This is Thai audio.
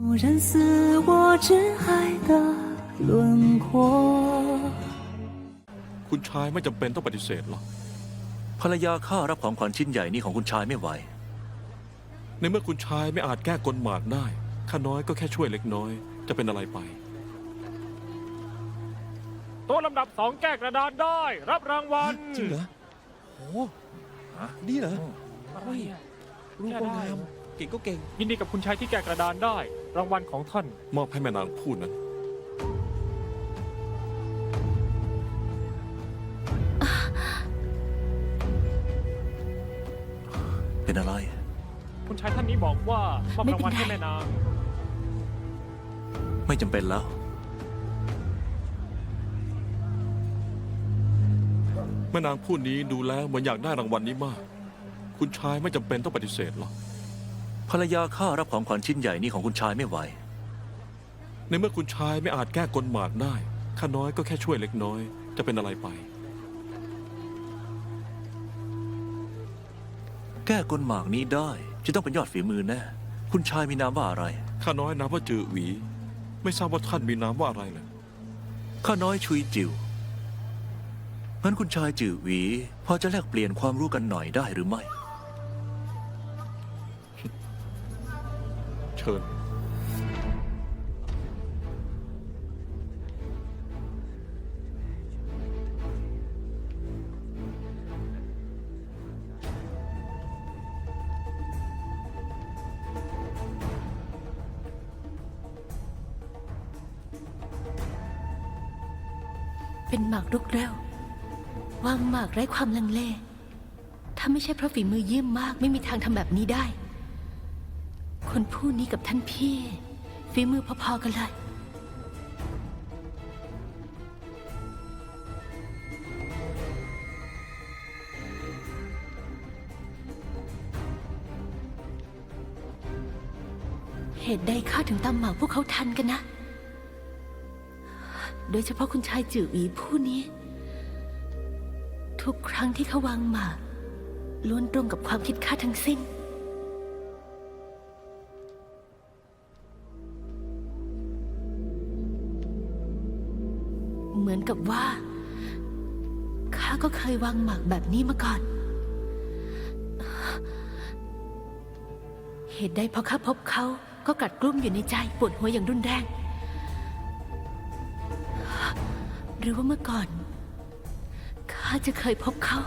无人似我挚爱的轮廓。 คุณชายไม่จำเป็นต้องปฏิเสธหรอก ภรรยาข้ารับของขวัญชิ้นใหญ่นี้ของคุณชายไม่ไหว ในเมื่อคุณชายไม่อาจแก้กลหมากได้ข้าน้อยก็แค่ช่วยเล็กน้อย จะเป็นอะไรไป ตัวลำดับสองแก้กระดานได้ รับรางวัล จริงเหรอโหนี่เหรอ อะไรอะ รูปก็งาม เก่งก็เก่ง ยินดีกับคุณชายที่แก้กระดานได้ รางวัลของท่าน มอบให้แม่นางผู้นั้น เป็นอะไร คุณชายท่านนี้บอกว่ามอบรางวัลให้แม่นาง ไม่จำเป็นแล้ว แม่นางผู้นี้ดูแล้วเหมือนอยากได้รางวัลนี้มาก คุณชายไม่จำเป็นต้องปฏิเสธหรอก ภรรยาข้ารับของขวัญชิ้นใหญ่นี้ของคุณชายไม่ไหว ในเมื่อคุณชายไม่อาจแก้กลหมากได้ ข้าน้อยก็แค่ช่วยเล็กน้อย จะเป็นอะไรไป แก้กลหมากนี้ได้ จะต้องเป็นยอดฝีมือแน่ คุณชายมีนามว่าอะไร ข้าน้อยนามว่าจือหวี ไม่ทราบว่าท่านมีนามว่าอะไรเลยข้าน้อยชุยจิวงั้นคุณชายจือหวี พอจะแลกเปลี่ยนความรู้กันหน่อยได้หรือไม่ เชิญ เป็นหมากรุกเร็ว วางหมากไร้ความลังเล ถ้าไม่ใช่เพราะฝีมือเยี่ยมมากไม่มีทางทำแบบนี้ได้ คนผู้นี้กับท่านพี่ฝีมือพอๆกันเลย เหตุใดข้าถึงตามหมากพวกเขาทันกันนะ โดยเฉพาะคุณชายจือหวีผู้นี้ ทุกครั้งที่เขาวางหมากล้วนตรงกับความคิดข้าทั้งสิ้น เหมือนกับว่า ข้าก็เคยวางหมากแบบนี้มาก่อน เหตุใดพอข้าพบเขาก็กัดกลุ้มอยู่ในใจปวดหัวอย่างรุนแรง หรือว่าเมื่อก่อน ข้าจะเคยพบเขา